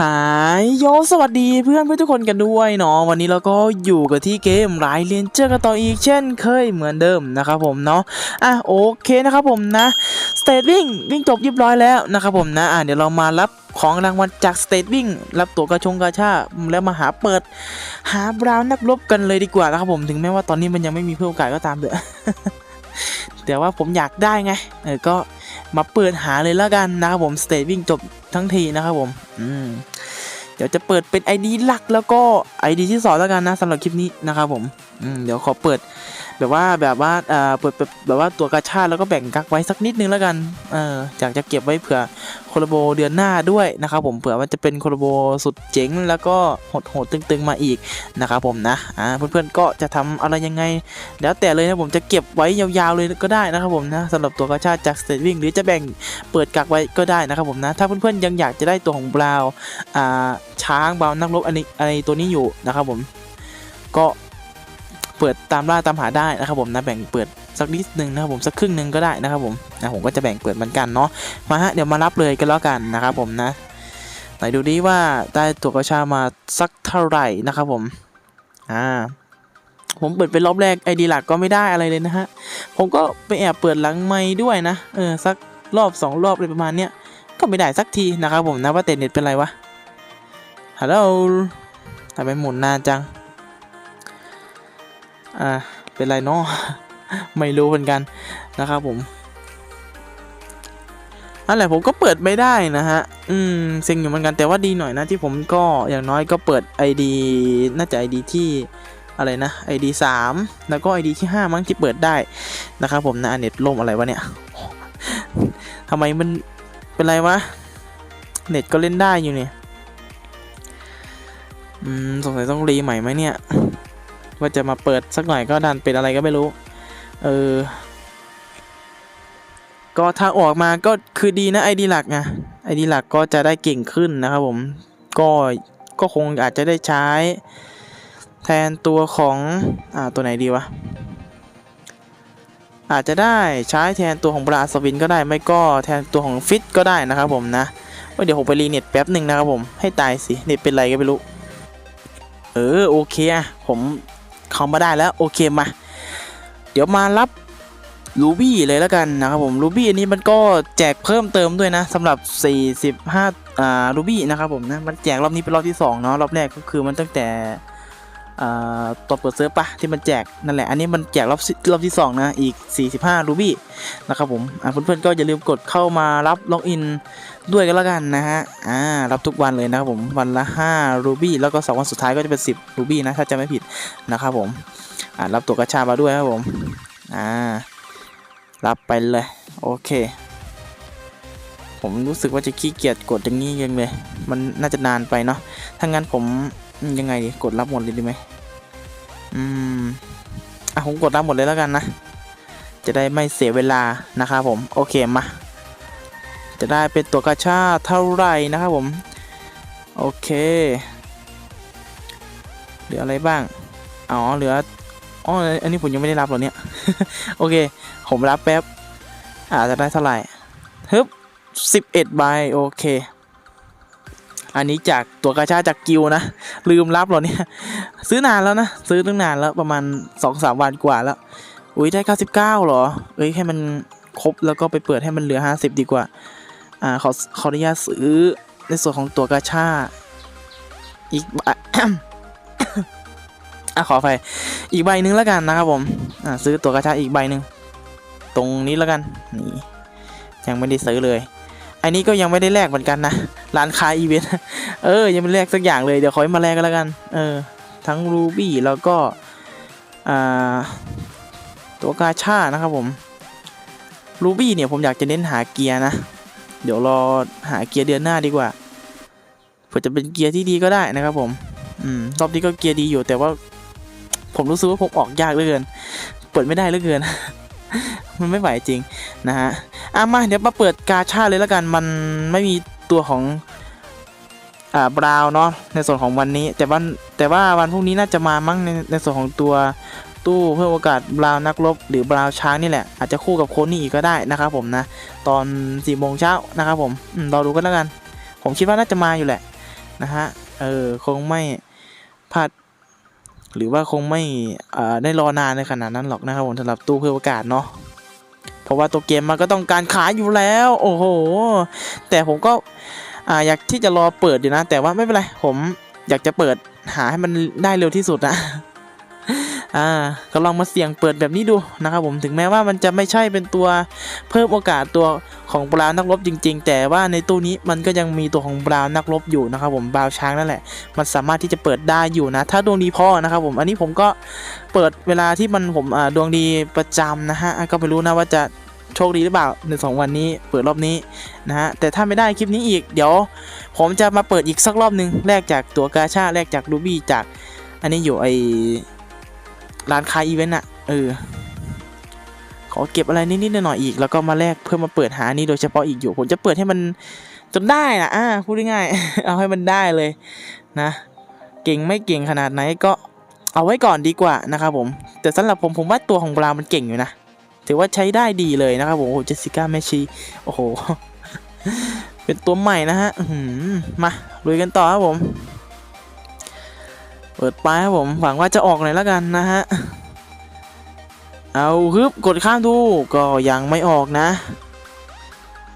หายโยสวัสดีเพื่อนเพื่อนทุกคนกันด้วยเนาะวันนี้เราก็อยู่กับที่เกมไรายเรียนเจอกันต่ออีกเช่นเคยเหมือนเดิมนะครับผมเนาะอะโอเคนะครับผมนะสเตทวิ่งวิ่งจบเรียบร้อยแล้วนะครับผมนะอะเดี๋ยวเรามารับของรางวัลจากสเตทวิ่งรับตัวกระชงกระชาแล้วมาหาเปิด หาบราวนักรบกันเลยดีกว่านะครับผมถึงแม้ว่าตอนนี้มันยังไม่มีเพิ่มโอกาสก็ตามเถอะแต่ว่าผมอยากได้ไงเออก็ มาเปิดหาเลยละกันนะครับผมสเตทวิ่งจบทั้งทีนะครับผมอืมเดี๋ยวจะเปิดเป็น ID หลักแล้วก็ ID ที่สองแล้วกันนะสำหรับคลิปนี้นะครับผมอืมเดี๋ยวขอเปิด แบบว่าแบบว่าเอ่อเปิดแบบแบบว่าตัวกระชาติแล้วก็แบ่งกักไว้สักนิดนึงแล้วกันเอออยากจะเก็บไว้เผื่อโคลโบเดือนหน้าด้วยนะครับผมเผื่อว่าจะเป็นโคลโบสุดเจ๋งแล้วก็โหดโหดตึงๆมาอีกนะครับผมนะอ่าเพื่อนๆก็จะทำอะไรยังไง แล้วแต่เลยนะผมจะเก็บไว้ยาวๆเลยก็ได้นะครับผมนะสำหรับตัวกระชาติจากสเตทวิ่งหรือจะแบ่งเปิดกักไว้ก็ได้นะครับผมนะถ้าเพื่อนๆยังอยากจะได้ตัวของบราวอ่าช้างบราวน์นักรบอันนี้อันนี้ตัวนี้อยู่นะครับผมก็ เปิดตามล่าตามหาได้นะครับผมนะแบ่งเปิดสักนิดนึงนะครับผมสักครึ่งหนึงก็ได้นะครับผมนะผมก็จะแบ่งเปิดเหมือนกันเนาะมาฮะเดี๋ยวมารับเลยกันแล้วกันนะครับผมนะไหนดูดิว่าได้ตัวกระชามาสักเท่าไหร่นะครับผมอ่าผมเปิดเป็นรอบแรกไอดีหลักก็ไม่ได้อะไรเลยนะฮะผมก็ไปแอบเปิดหลังไม้ด้วยนะเออสักรอบสองรอบอะไรประมาณเนี้ยก็ไม่ได้สักทีนะครับผมนะว่าแต่เน็ตเป็นไรวะฮัลโหลทำไมหมุนนานจัง อ่า เป็นไรเนาะไม่รู้เหมือนกันนะครับผมนั่นแหละผมก็เปิดไม่ได้นะฮะ อืมเซ็งอยู่เหมือนกันแต่ว่าดีหน่อยนะที่ผมก็อย่างน้อยก็เปิด ID น่าจะ ID ที่อะไรนะ ID 3 แล้วก็ ID ที่ 5 มั้งที่เปิดได้นะครับผมนะเน็ตล่มอะไรวะเนี่ยทำไมมันเป็นไรวะ เน็ตก็เล่นได้อยู่เนี่ย อืม สงสัยต้องรีใหม่ไหมเนี่ย ว่าจะมาเปิดสักหน่อยก็ดันเป็นอะไรก็ไม่รู้ เออ ก็ทางออกมาก็คือดีนะ ID หลักไง ID หลักก็จะได้เก่งขึ้นนะครับผม ก็ก็คงอาจจะได้ใช้ แทนตัวของ อ่า ตัวไหนดีวะ อาจจะได้ใช้แทนตัวของบราสวินก็ได้ไม่ก็แทนตัวของฟิตก็ได้นะครับผมนะเว้ยเดี๋ยวผมไปรีเน็ตแป๊บหนึ่งนะครับผมให้ตายสิเน็ตเป็นไรก็ไม่รู้เออโอเคอะผม เขามาได้แล้วโอเคมา เดี๋ยวมารับรูบี้เลยแล้วกันนะครับผมรูบี้อันนี้มันก็แจกเพิ่มเติมด้วยนะสำหรับ 45อ่ารูบี้นะครับผมนะมันแจกรอบนี้เป็นรอบที่2เนาะรอบแรกก็คือมันตั้งแต่ ตัวเปิดเซิร์ฟปะที่มันแจกนั่นแหละ อันนี้มันแจกรอบรอบที่ 2 นะ อีก 45 รูบี้นะครับผมเพื่อนๆก็อย่าลืมกดเข้ามารับล็อกอินด้วยกันแล้วกันนะฮะอ่ารับทุกวันเลยนะครับผมวันละ 5 รูบี้แล้วก็ 2 วันสุดท้ายก็จะเป็น 10 รูบี้นะ ถ้าจะไม่ผิดนะครับผมอ่ารับตัวกระชามาด้วยครับผมอ่ารับไปเลยโอเคผมรู้สึกว่าจะขี้เกียจกดอย่างนี้ยังเลย มันน่าจะนานไปเนาะ ถ้างั้นผม ยังไงดีกดรับหมดเลยดีไหมอืมอะผมกดรับหมดเลยแล้วกันนะจะได้ไม่เสียเวลานะครับผมโอเคมาจะได้เป็นตัวกระชาเท่าไหร่นะครับผมโอเคเหลืออะไรบ้างอ๋อเหลืออ๋ออันนี้ผมยังไม่ได้รับหรอเนี่ยโอเค ผมรับแป๊บอาจจะได้เท่าไหร่ฮึบสิบเอ็ดใบโอเค อันนี้จากตัวกระชาจากกิวนะ ลืมรับหรอเนี่ย ซื้อนานแล้วนะ ซื้อตั้งนานแล้วประมาณสองสามวันกว่าแล้ว อุ้ยได้เก้าสิบเก้าหรอ เอ้ยให้มันครบแล้วก็ไปเปิดให้มันเหลือห้าสิบดีกว่า อ่าขอขออนุญาตซื้อในส่วนของตัวกระชาอีกอะอะขอไปอีกใบหนึ่งแล้วกันนะครับผมอ่าซื้อตัวกระชาอีกใบหนึ่งตรงนี้แล้วกันนี่ยังไม่ได้ซื้อเลย อันนี้ก็ยังไม่ได้แลกเหมือนกันนะร้านค้าอีเวนต์เออ ยังไม่แลกสักอย่างเลยเดี๋ยวขอให้มาแลกกันแล้วกัน เออ ทั้งรูบี้แล้วก็อ่าตัวกาชานะครับผมรูบี้เนี่ยผมอยากจะเน้นหาเกียร์นะ เดี๋ยวรอหาเกียร์เดือนหน้าดีกว่าเผื่อจะเป็นเกียร์ที่ดีก็ได้นะครับผม อืมรอบนี้ก็เกียร์ดีอยู่แต่ว่า ผมรู้สึกว่าผมออกยากเหลือเกิน เปิดไม่ได้เหลือเกิน มันไม่ไหวจริงนะฮะอะมาเดี๋ยวมาเปิดกาชาเลยแล้วกันมันไม่มีตัวของอ่าบราวน์เนาะในส่วนของวันนี้ แต่ว่าแต่ว่าวันพรุ่งนี้น่าจะมามั้งในในส่วนของตัวตู้เพิ่มโอกาสบราวน์นักรบหรือบราวน์ช้างนี่แหละ อาจจะคู่กับโคนี่อีกก็ได้นะครับผมนะ ตอนสี่โมงเช้านะครับผมอืมรอดูกันแล้วกัน ผมคิดว่าน่าจะมาอยู่แหละนะฮะเออคงไม่พลาด หรือว่าคงไม่ได้รอนานในขนาดนั้นหรอกนะครับผมสำหรับตู้เพื่อโอกาสเนาะเพราะว่าตัวเกมมันก็ต้องการขายอยู่แล้ว โอ้โห แต่ผมก็อ่าอยากที่จะรอเปิดอยู่นะ แต่ว่าไม่เป็นไร ผมอยากจะเปิดหาให้มันได้เร็วที่สุดนะ อ่าก็ลองมาเสี่ยงเปิดแบบนี้ดูนะครับผมถึงแม้ว่ามันจะไม่ใช่เป็นตัวเพิ่มโอกาสตัวของบราวนักรบจริง ๆ แต่ว่าในตู้นี้มันก็ยังมีตัวของบราวนักรบอยู่นะครับผมบราวช้างนั่นแหละ มันสามารถที่จะเปิดได้อยู่นะ ถ้าดวงดีพอนะครับผมอันนี้ผมก็เปิดเวลาที่มันผมดวงดีประจำนะฮะก็ไม่รู้นะว่าจะโชคดีหรือเปล่าในสองวันนี้เปิดรอบนี้นะฮะแต่ถ้าไม่ได้คลิปนี้อีกเดี๋ยว ผมจะมาเปิดอีกสักรอบหนึ่งแลกจากตัวกาชาแลกจากรูบี้จาก อันนี้อยู่ไอ ร้านค้าอีเวนต์อะเออ ขอเก็บอะไรนิดๆหน่อยๆอีก แล้วก็มาแลกเพื่อมาเปิดหานี้โดยเฉพาะอีกอยู่ ผมจะเปิดให้มันจนได้นะอ่าพูดง่ายๆเอาให้มันได้เลยนะ เก่งไม่เก่งขนาดไหนก็เอาไว้ก่อนดีกว่านะครับผม แต่สำหรับผมผมว่าตัวของบราวมันเก่งอยู่นะ ถือว่าใช้ได้ดีเลยนะครับผมโอ้เจสสิก้าแมชชีโอ้โห เป็นตัวใหม่นะฮะมาลุยกันต่อครับผม เปิดไปครับผมหวังว่าจะออกหน่อยแล้วกันนะฮะ เอาฮึบกดข้ามดูก็ยังไม่ออกนะ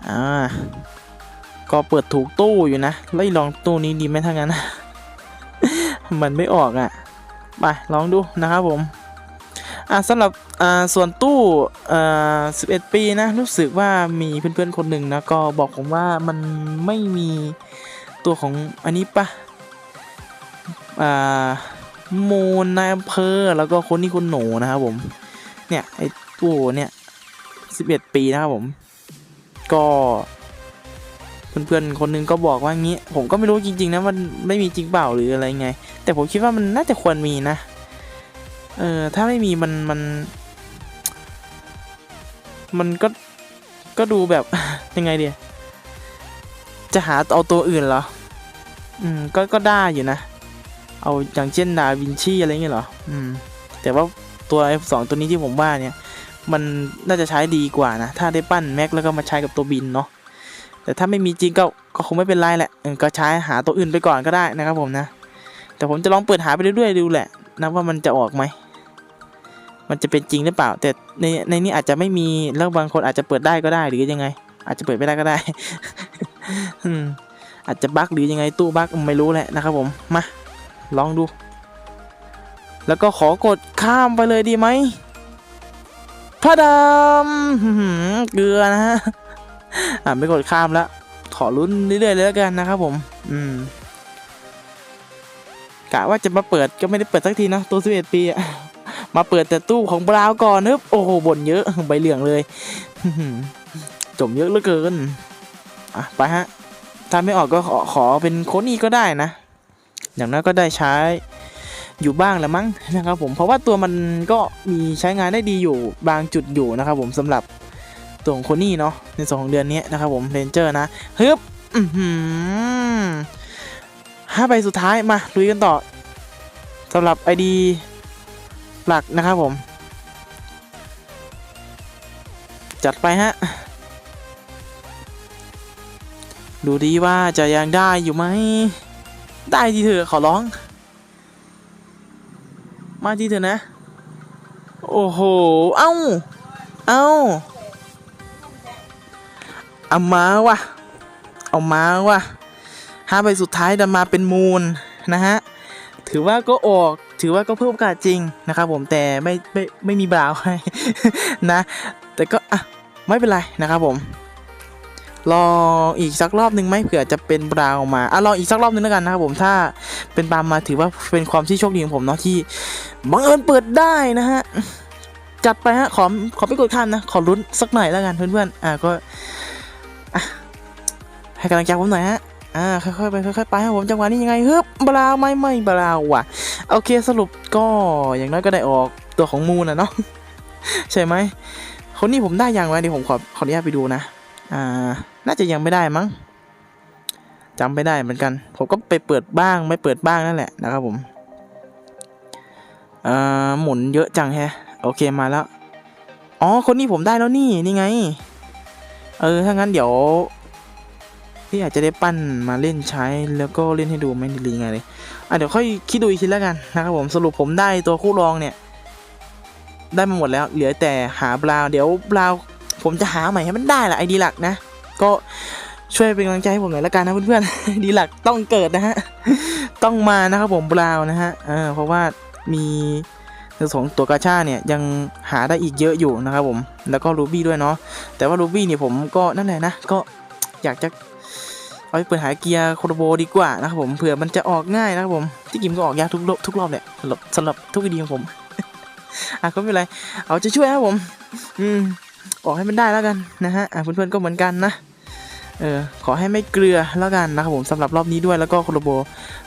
อ่า ก็เปิดถูกตู้อยู่นะไล่ลองตู้นี้ดีไหมถ้างั้น มันไม่ออกอะ ไปลองดูนะครับผม อ่าสำหรับอ่าส่วนตู้อ่า11ปีนะ รู้สึกว่ามีเพื่อนๆคนหนึ่งนะ ก็บอกผมว่ามันไม่มีตัวของอันนี้ปะ มูลนายอำเภอแล้วก็คนนี้คนหนูนะครับผม เนี่ยไอ้ตู้เนี่ย11ปีนะครับผม ก็เพื่อนๆคนหนึงก็บอกว่างี้ ผมก็ไม่รู้จริง ๆ นะมันไม่มีจริงเปล่าหรืออะไรไง แต่ผมคิดว่ามันน่าจะควรมีนะ เออถ้าไม่มีมันมัน มันก็ก็ดูแบบยังไงเดียจะหาเอาตัวอื่นเหรอ อืมก็ก็ได้อยู่นะ เอาอย่างเช่นดาวินชีอะไรเงี้ยเหรอ อืม แต่ว่าตัว F2 ตัวนี้ที่ผมว่าเนี่ย มันน่าจะใช้ดีกว่านะ ถ้าได้ปั้นแม็กแล้วก็มาใช้กับตัวบินเนาะ แต่ถ้าไม่มีจริงก็ก็คงไม่เป็นไรแหละเออก็ใช้หาตัวอื่นไปก่อนก็ได้นะครับผมนะ แต่ผมจะลองเปิดหาไปเรื่อยๆดูแหละนะว่ามันจะออกไหม มันจะเป็นจริงหรือเปล่า แต่ในในนี้อาจจะไม่มีแล้วบางคนอาจจะเปิดได้ก็ได้หรือยังไง อาจจะเปิดไม่ได้ก็ได้อืมอาจจะบั๊กหรือยังไงตู้บั๊กไม่รู้แหละนะครับผม มา ลองดู แล้วก็ขอกดข้ามไปเลยดีไหมพระดำเกลือนะฮะอ่าไม่กดข้ามแล้วขอลุ้นเรื่อยๆเลยแล้วกันนะครับผม อืมกะว่าจะมาเปิดก็ไม่ได้เปิดสักทีนะตัว 11 ปีอะมาเปิดแต่ตู้ของบราวก่อนนึบโอ้โหบ่นเยอะใบเหลืองเลยจมเยอะเหลือเกิน อะ ไปฮะ ถ้าไม่ออกก็ขอขอเป็นโคนี่ก็ได้นะ อย่างน้อยก็ได้ใช้อยู่บ้างแหละมั้งนะครับผมเพราะว่าตัวมันก็มีใช้งานได้ดีอยู่บางจุดอยู่นะครับผมสำหรับตัวของโคนี่เนาะในส่วนของเดือนนี้นะครับผมเรนเจอร์นะฮึบห้าใบสุดท้ายมาลุยกันต่อสำหรับ ID หลักนะครับผม จัดไปฮะ ดูดีว่าจะยังได้อยู่ไหม ได้ทีเถอะขอร้อง มาทีเถอะนะ โอ้โห เอ้า เอ้า เอามาวะเอามาวะห้าใบสุดท้ายดันมาเป็นมูลนะฮะ ถือว่าก็ออก ถือว่าก็เพิ่มโอกาสจริงนะครับผม แต่ไม่ไม่ไม่มีบราวให้นะ แต่ก็อะไม่เป็นไรนะครับผม ลองอีกสักรอบหนึ่งไหมเผื่อจะเป็นบราวน์ออกมาอะลองอีกสักรอบหนึงแล้วกันนะครับผมถ้าเป็นบราวมาถือว่าเป็นความที่โชคดีของผมเนาะที่บังเอิญเปิดได้นะฮะจัดไปฮะขอขอไม่กดข้ามนะขอลุ้นสักหน่อยแล้วกันเพื่อนๆอะก็ให้กำลังใจผมหน่อยฮะอ่าค่อยๆไปค่อยๆไปครับผมจังหวะนี้ยังไงฮึบบราวไม่ไม่บราวว่ะโอเคสรุปก็อย่างน้อยก็ได้ออกตัวของมูนนะเนาะใช่ไหมคนนี้ผมได้ยังไว้เดี๋ยวผมขอขออนุญาตไปดูนะ อ่า น่าจะยังไม่ได้มั้งจำไม่ได้เหมือนกัน ผมก็ไปเปิดบ้างไม่เปิดบ้างนั่นแหละนะครับผมอ่าหมุนเยอะจังแฮะ โอเคมาแล้ว อ๋อ คนนี้ผมได้แล้วนี่ นี่ไง เออ ถ้างั้นเดี๋ยวที่อาจจะได้ปั้นมาเล่นใช้แล้วก็เล่นให้ดูไม่ดีไงเลย อะเดี๋ยวค่อยคิดดูอีกทีแล้วกันนะครับผม สรุปผมได้ตัวคู่รองเนี่ย ได้มาหมดแล้ว เหลือแต่หาบราว เดี๋ยวบราว ผมจะหาใหม่ให้มันได้แหละไอดีหลักนะ ก็ช่วยเป็นกำลังใจให้ผมหน่อยละกันนะเพื่อนๆ ดีหลักต้องเกิดนะฮะ ต้องมานะครับผมบราวนะฮะเออเพราะว่ามีในส่วนของตัวกาชาเนี่ยยังหาได้อีกเยอะอยู่นะครับผม แล้วก็รูบี้ด้วยเนาะ แต่ว่ารูบี้เนี่ยผมก็นั่นแหละนะ ก็อยากจะเอาไปเปิดหาเกียร์โคโรโบดีกว่านะครับผม เผื่อมันจะออกง่ายนะครับผม ที่กิมก็ออกยากทุกรอบทุกรอบแหละสำหรับสำหรับทุกวิดีของผม อะก็ไม่เป็นไร เอาจะช่วยครับผม อืม ออกให้มันได้แล้วกันนะฮะเพื่อนๆก็เหมือนกันนะเออขอให้ไม่เกลือแล้วกันนะครับผมสำหรับรอบนี้ด้วยแล้วก็โคโลโบ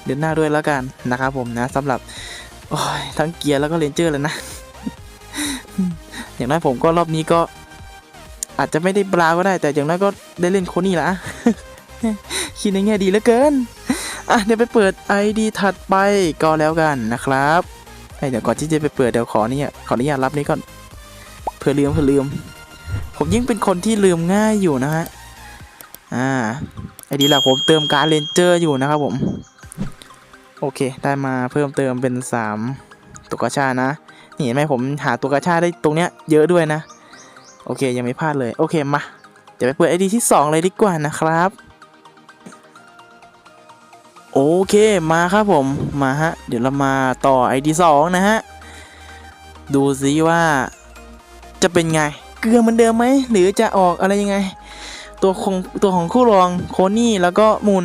เดือนหน้าด้วยแล้วกันนะครับผมนะสำหรับโอ้ยทั้งเกียร์แล้วก็เลนเจอร์เลยนะ อย่างน้อยผมก็รอบนี้ก็ อาจจะไม่ได้บราก็ได้ แต่อย่างน้อยก็ได้เล่นโคนี่ละคิดในแง่ดีเหลือเกินอะเดี๋ยวไปเปิด ID ถัดไปก็แล้วกันนะครับเดี๋ยวก่อนที่จะไปเปิดเดี๋ยวขอเนี่ยขออนุญาตรับนี้ก่อนเผื่อลืมเผื่อลืม ผมยิ่งเป็นคนที่ลืมง่ายอยู่นะฮะ อ่า ไอดีหลักผมเติมการเลนเจอร์อยู่นะครับผม โอเค ได้มาเพิ่มเติมเป็น 3 ตัวกระชานะ นี่เห็นไหมผมหาตัวกระชาได้ตรงเนี้ยเยอะด้วยนะ โอเค ยังไม่พลาดเลย โอเค มา เดี๋ยวไปเปิดไอดีที่ 2 เลยดีกว่านะครับ โอเค มาครับผม มาฮะ เดี๋ยวเรามาต่อ ID 2นะฮะ ดูซิว่าจะเป็นไง เกลือเหมือนเดิมไหมหรือจะออกอะไรยังไง ตัวของตัวของคู่รองโคนี่แล้วก็มูล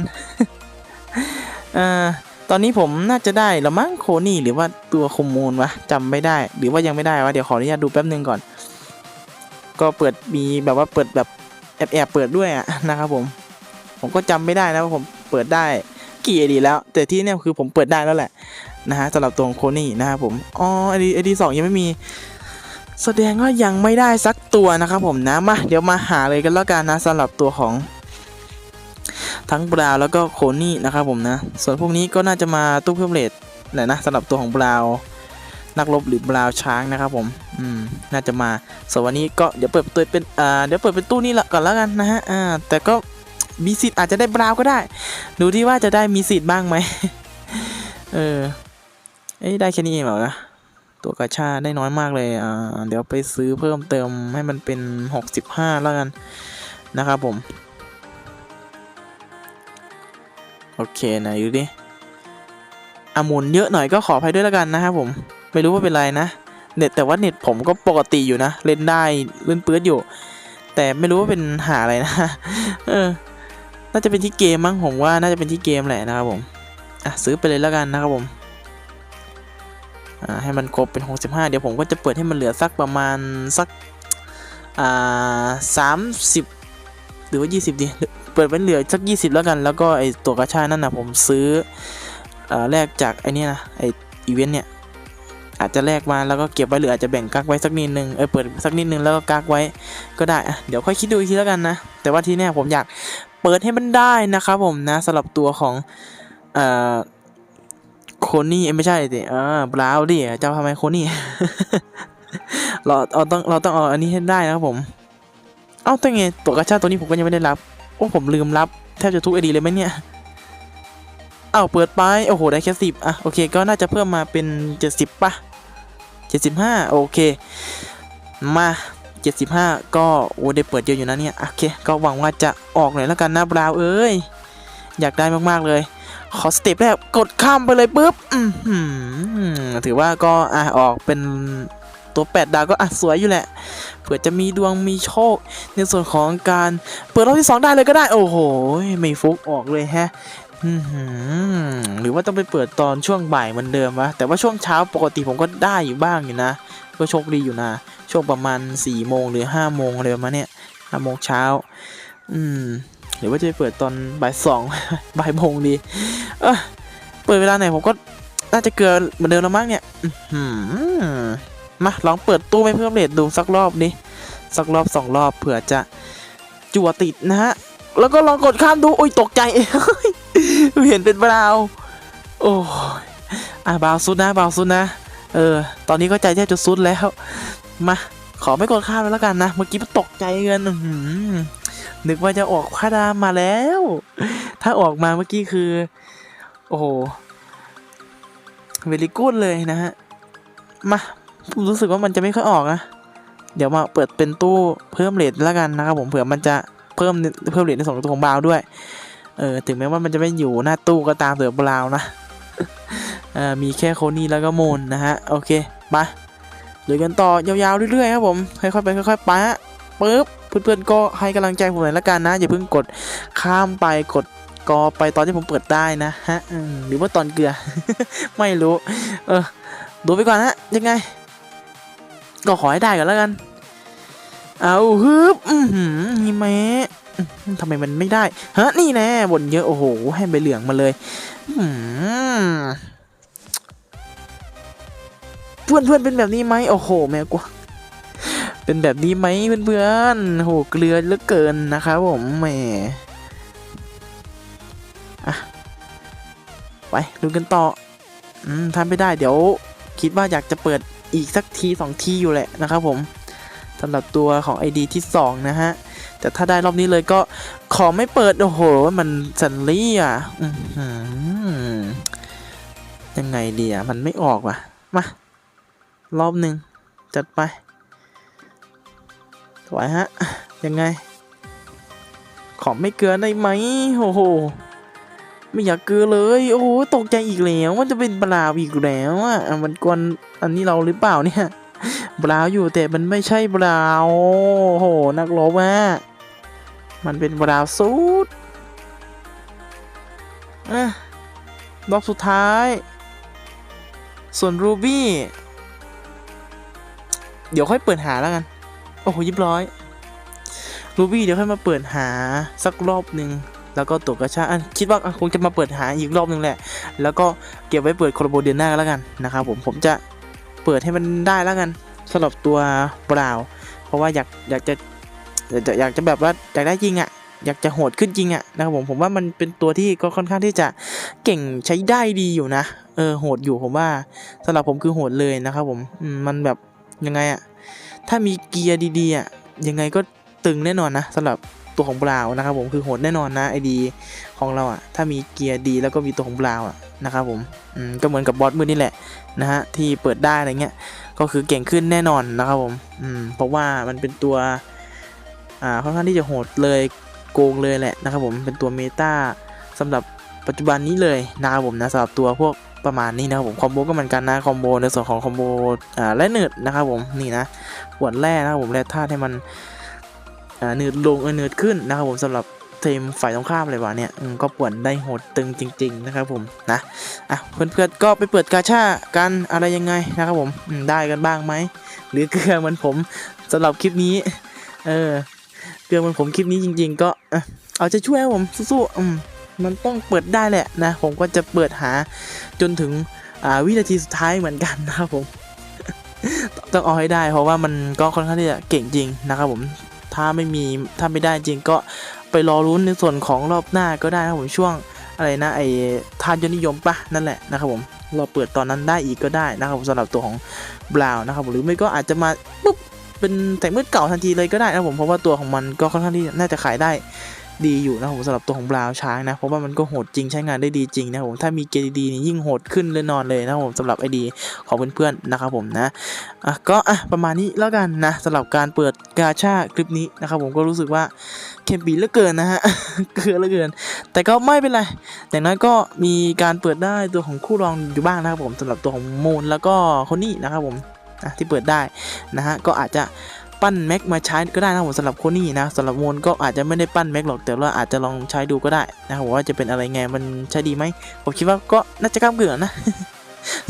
เอ่อตอนนี้ผมน่าจะได้ละมั้งโคนี่หรือว่าตัวคมมูลวะจำไม่ได้ หรือว่ายังไม่ได้วะเดี๋ยวขออนุญาตดูแป๊บนึงก่อน ก็เปิดมีแบบว่าเปิดแบบแอบแอบเปิดด้วยอะนะครับผม ผมก็จำไม่ได้นะว่าผมเปิดได้กี่ไอดีแล้ว แต่ที่เนี่ยคือผมเปิดได้แล้วแหละนะฮะสำหรับตัวของโคนี่นะครับผมอ๋อไอดีไอดีสองยังไม่มี แสดงว่ายังไม่ได้สักตัวนะครับผมนะมาเดี๋ยวมาหาเลยกันแล้วกันนะสำหรับตัวของ ทั้งบราวแล้วก็โคนี่นะครับผมนะส่วนพวกนี้ก็น่าจะมาตู้เพิ่มเลทแหละนะสำหรับตัวของบราวนักรบหรือบราวน์ช้างนะครับผมอืมน่าจะมาส่วนวันนี้ก็เดี๋ยวเปิดตัวเป็นอ่าเดี๋ยวเปิดเป็นตู้นี้ละก่อนแล้วกันนะฮะอ่าแต่ก็มีสิทธิ์อาจจะได้บราวน์ก็ได้ ดูที่ว่าจะได้มีสิทธิ์บ้างไหมเออเอ้ได้แค่นี้เองเหรอนะ ตัวกระชาได้น้อยมากเลยอ่าเดี๋ยวไปซื้อเพิ่มเติมให้มันเป็น 65 แล้วกันนะครับผม โอเคนะดูดิอามุนเยอะหน่อยก็ขออภัยด้วยแล้วกันนะครับผม ไม่รู้ว่าเป็นไรนะ เน็ตแต่ว่าเน็ตผมก็ปกติอยู่นะ เล่นได้เล่นเปื้ดอยู่ แต่ไม่รู้ว่าเป็นหาอะไรนะ เออ น่าจะเป็นที่เกมมั้งผมว่าน่าจะเป็นที่เกมแหละนะครับผม อะซื้อไปเลยแล้วกันนะครับผม ให้มันครบเป็น 65 เดี๋ยวผมก็จะเปิดให้มันเหลือสักประมาณสักอ่า30หรือว่า 20 ดี เปิดเป็นเหลือสัก 20 แล้วกัน แล้วก็ไอตัวกระชานั่นนะผมซื้ออแลกจากไอเนี้ยนะไออีเวนต์เนี่ยอาจจะแลกมาแล้วก็เก็บไว้หรืออาจจะแบ่งกักไว้สักนิดนึงเออเปิดสักนิดนึงแล้วก็กักไว้ก็ได้เดี๋ยวค่อยคิดดูอีกทีแล้วกันนะ แต่ว่าทีเนี้ยผมอยากเปิดให้มันได้นะครับผมนะสำหรับตัวของเอ่อ โคนี่ไม่ใช่ดิเออบราวดิเจ้าทำไมโคนี่ เราเอาต้องเราต้องเอาอันนี้ให้ได้นะครับผม เอ้าแต่ไงตัวกระชากตัวนี้ผมก็ยังไม่ได้รับ โอ้ผมลืมรับแทบจะทุกไอดีเลยไหมเนี่ยเอ้าเปิดไปโอ้โหได้แค่สิบอะโอเคก็น่าจะเพิ่มมาเป็นเจ็ดสิบป่ะเจ็ดสิบห้าโอเค มาเจ็ดสิบห้าก็โอ้ได้เปิดเยอะอยู่นะเนี่ยโอเค ก็หวังว่าจะออกหน่อยแล้วกันนะบราวเอ้ยอยากได้มากๆเลย ขอสเต็ปแรกกดข้ามไปเลยปุ๊บถือว่าก็อะออกเป็นตัวแปดดาวก็อะสวยอยู่แหละ เผื่อจะมีดวงมีโชค ในส่วนของการเปิดรอบที่สองได้เลยก็ได้ โอ้โห ไม่ฟุกออกเลยแฮะอื้อหือหรือว่าต้องไปเปิดตอนช่วงบ่ายเหมือนเดิมวะแต่ว่าช่วงเช้าปกติผมก็ได้อยู่บ้างอยู่นะ ก็โชคดีอยู่นะ ช่วงประมาณ4ี่โมงหรือ5้าโมงอะไรประมาณเนี้ยห้าโมงเช้า อืม หรือว่าจะเปิดตอนบ่ายสองบ่ายโมงดีเออเปิดเวลาไหนผมก็น่าจะเกินเหมือนเดิมแล้วมั้งเนี่ยมาลองเปิดตู้ไปเพิ่มเลทดูสักรอบดิสักรอบสองรอบเผื่อจะจั่วติดนะฮะ แล้วก็ลองกดข้ามดูโอ้ยตกใจเห็นเป็นบราวโอ้ยอะบาวสุดนะบาวสุดนะ เออ ตอนนี้ก็ใจแทบจะสุดแล้ว มา ขอไม่กดข้ามแล้วกันนะ เมื่อกี้มันตกใจเกินอื นึกว่าจะออกพาดามมาแล้ว ถ้าออกมาเมื่อกี้คือ โอ้โหเวลิกูดเลยนะฮะ มาผมรู้สึกว่ามันจะไม่ค่อยออกนะ เดี๋ยวมาเปิดเป็นตู้เพิ่มเลทแล้วกันนะครับผมเผื่อมันจะเพิ่มเพิ่มเลทในสองตัวของบราวด้วย เออถึงแม้ว่ามันจะไม่อยู่หน้าตู้ก็ตามเสือบราวนะเออมีแค่โคนี่แล้วก็โมนนะฮะ โอเค มาลุยกันต่อยาวๆเรื่อยๆครับผม ค่อยๆไปค่อยๆไปฮะ ปึ๊บเพื่อนๆก็ให้กำลังใจผมหน่อยละกันนะ อย่าเพิ่งกดข้ามไปกดกอไปตอนที่ผมเปิดได้นะฮะหรือว่าตอนเกลือ ไม่รู้ เออดูไปก่อนฮะยังไง ก็ขอให้ได้กันแล้วกัน เอาฮึบนี่แม่ทำไมมันไม่ได้ฮะนี่แน่บนเยอะโอ้โหให้ใบเหลืองมาเลยเพื่อนเพื่อนเป็นแบบนี้ไหมโอ้โห แม่กว่า เป็นแบบนี้ไหมเพื่อนๆโหเกลือเหลือเกินนะครับผมแหมอะไปดูกันต่ออืมทำไม่ได้เดี๋ยว คิดว่าอยากจะเปิดอีกสักทีสองทีอยู่แหละนะครับผมสำหรับตัวของ ID ที่2นะฮะ แต่ถ้าได้รอบนี้เลยก็ขอไม่เปิด โอ้โห มันสันลี่อะออยังไงดีอะ มันไม่ออกว่ะ มา รอบหนึ่งจัดไป สวยฮะ ยังไง ขอไม่เกินได้ไหมโอ้โห ไม่อยากเกินเลย โอ้โห ตกใจอีกแล้วว่าจะเป็นบราวอีกแล้วอะ มันกวนอันนี้เราหรือเปล่าเนี่ย บราวอยู่แต่มันไม่ใช่บราวโอ้โห นักลบอะ มันเป็นบราวน์ซูดอะรอบสุดท้าย ส่วนรูบี้ เดี๋ยวค่อยเปิดหาแล้วกัน โอ้โหยิบร้อยรูบี้เดี๋ยวค่อยมาเปิดหาสักรอบหนึ่งแล้วก็ตัวกระชาอะคิดว่าคงจะมาเปิดหาอีกรอบหนึ่งแหละ แล้วก็เก็บไว้เปิดโคลโบเดือนหน้าก็แล้วกันนะครับผมผมจะเปิดให้มันได้แล้วกันสำหรับตัวบราวน์เพราะว่าอยากอยากจะอยากจะอยากจะแบบว่าอยากได้จริงอะอยากจะโหดขึ้นจริงอะนะครับผมผมว่ามันเป็นตัวที่ก็ค่อนข้างที่จะเก่งใช้ได้ดีอยู่นะเออโหดอยู่ผมว่าสำหรับผมคือโหดเลยนะครับผมมมันแบบยังไงอะ ถ้ามีเกียร์ดีๆอะยังไงก็ตึงแน่นอนนะสำหรับตัวของบราวน์นะครับผมคือโหดแน่นอนนะไอดีของเราอะถ้ามีเกียร์ดีแล้วก็มีตัวของบราวอะนะครับผมอืมก็เหมือนกับบอสมือนี่แหละนะฮะที่เปิดได้อะไรเงี้ยก็คือเก่งขึ้นแน่นอนนะครับผมอืมเพราะว่ามันเป็นตัวอ่าค่อนข้างที่จะโหดเลยโกงเลยแหละนะครับผมเป็นตัวเมตาสำหรับปัจจุบันนี้เลยนะครับผมนะสำหรับตัวพวก ประมาณนี้นะครับผมคอมโบก็เหมือนกันนะคอมโบในส่วนของคอมโบอ่าและเนิร์ดนะครับผมนี่นะปวดแร่นะครับผมแร่ธาตุให้มันอ่าหนืดลงเออหนืดขึ้นนะครับผมสำหรับทีมฝ่ายตรงข้ามเลยวะเนี่ยก็ปวดได้โหดตึงจริง ๆ นะครับผมนะอะเพื่อนๆก็ไปเปิดกาชากันอะไรยังไงนะครับผมมได้กันบ้างไหมหรือเกลือเหมือนผมสำหรับคลิปนี้เออเกลือเหมือนผมคลิปนี้จริง ๆ ก็อะเอาจะช่วยผมสู้ๆอื มันต้องเปิดได้แหละนะ ผมก็จะเปิดหาจนถึงวินาทีสุดท้ายเหมือนกันนะครับผม ต้องเอาให้ได้ เพราะว่ามันก็ค่อนข้างที่จะเก่งจริงนะครับผม ถ้าไม่มีถ้าไม่ได้จริงก็ไปรอรุ้นในส่วนของรอบหน้าก็ได้นะครับผมช่วงอะไรนะไอ้ทานยนิยมปะนั่นแหละนะครับผมเราเปิดตอนนั้นได้อีกก็ได้นะครับสำหรับตัวของบราวน์นะครับผมหรือไม่ก็อาจจะมาปุ๊บเป็นแต่มืดเก่าทันทีเลยก็ได้นะครับผมเพราะว่าตัวของมันก็ค่อนข้างที่น่าจะขายได้ ดีอยู่นะผมสำหรับตัวของบราวน์ช้างนะ เพราะว่ามันก็โหดจริงใช้งานได้ดีจริงนะผมถ้ามีเกรดดีๆนี่ยิ่งโหดขึ้นเลยนอนเลยนะผมสำหรับไอดีของเพื่อนๆนะครับผมนะอะก็อะประมาณนี้แล้วกันนะสำหรับการเปิดกาชาคลิปนี้นะครับผมก็รู้สึกว่าเค็มปีเหลือเกินนะฮะเกลือเหลือเกิน แต่ก็ไม่เป็นไรอย่างน้อยก็มีการเปิดได้ตัวของคู่รองอยู่บ้างนะครับผมสำหรับตัวของโมนแล้วก็คนนี้นะครับผมที่เปิดได้นะฮะก็อาจจะ ปั้นแม็กมาใช้ก็ได้นะผมสำหรับคนนี้นะสำหรับโมนก็อาจจะไม่ได้ปั้นแม็กหรอกแต่ว่าอาจจะลองใช้ดูก็ได้นะครับผมว่าจะเป็นอะไรไงมันใช้ดีไหมผมคิดว่าก็น่าจะกล้ามเกลือนะ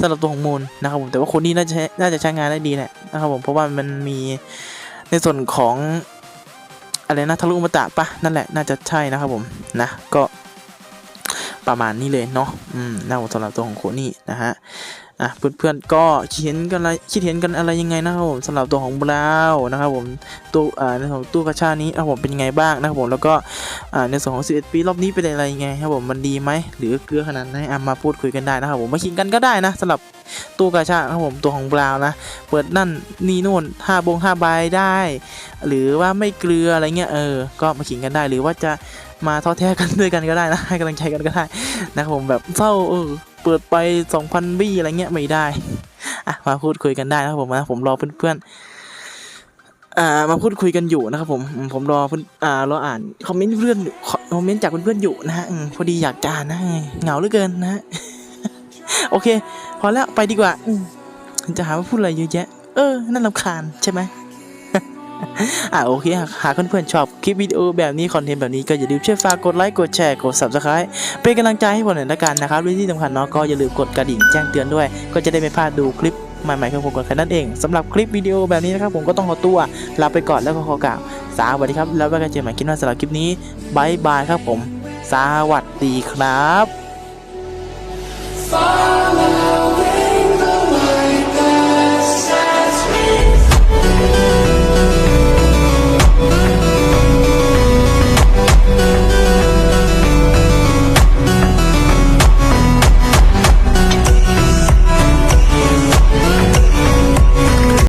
สำหรับตัวของมูลนะครับผมแต่ว่าคนนี้น่าจะน่าจะใช้งานได้ดีแหละนะครับผมเพราะว่ามันมีในส่วนของอะไรนะทะลุอมตะปะนั่นแหละน่าจะใช่นะครับผมนะก็ประมาณนี้เลยเนาะอืมนะครับผมสำหรับตัวของโคนี่นะฮะ อะเพื่อนๆก็คิดเห็นกันอะไรคิดเห็นกันอะไรยังไงนะครับผมสำหรับตัวของบราวน์นะครับผมตัวอ่าในส่วนของตู้กระชานี้นะครับผมเป็นยังไงบ้างนะครับผมแล้วก็อ่าในส่วนของ 11 ปีรอบนี้เป็นอะไรยังไงครับผมมันดีไหมหรือเกลือขนาดไหนอะมาพูดคุยกันได้นะครับผมมาคิดกันก็ได้นะสำหรับตู้กระชาครับผมตัวของบราวน์นะเปิดนั่นนี่โน่นห้าบงห้าใบได้ หรือว่าไม่เกลืออะไรเงี้ยเออก็มาขิงกันได้หรือว่าจะมาท้อแท้กันด้วยกันก็ได้นะให้กำลังใจกันก็ได้นะครับผมแบบเศร้าเออ เปิดไป 2,000 บี้อะไรเงี้ยไม่ได้อะมาพูดคุยกันได้นะครับผมนะผมรอเพื่อนๆอ่ามาพูดคุยกันอยู่นะครับผมผมรอเพื่อนอ่ารออ่านคอมเมนต์เพื่อนคอมเมนต์จากเพื่อนๆอยู่นะฮะพอดีอยากจะอ่านนะเหงาเหลือเกินนะฮะโอเค พอแล้วไปดีกว่าจะหาว่าพูดอะไรเยอะแยะ เออน่ารำคาญใช่ไหม อะโอเคหากเพื่อนๆชอบคลิปวิดีโอแบบนี้คอนเทนต์แบบนี้ก็อย่าลืมช่วยฝากกดไลค์กดแชร์กด subscribe เป็นกำลังใจให้ผมหน่อยละกันนะครับและที่สำคัญเนาะก็อย่าลืมกดกระดิ่งแจ้งเตือนด้วย ก็จะได้ไม่พลาดดูคลิปใหม่ๆของผมกันแค่นั้นเองสำหรับคลิปวิดีโอแบบนี้นะครับผมก็ต้องขอตัวลาไปก่อนแล้วก็ขอกล่าวสวัสดีครับ แล้วไว้กันเจอกันใหม่คลิปหน้าสำหรับคลิปนี้บายบายครับผม สวัสดีครับ Far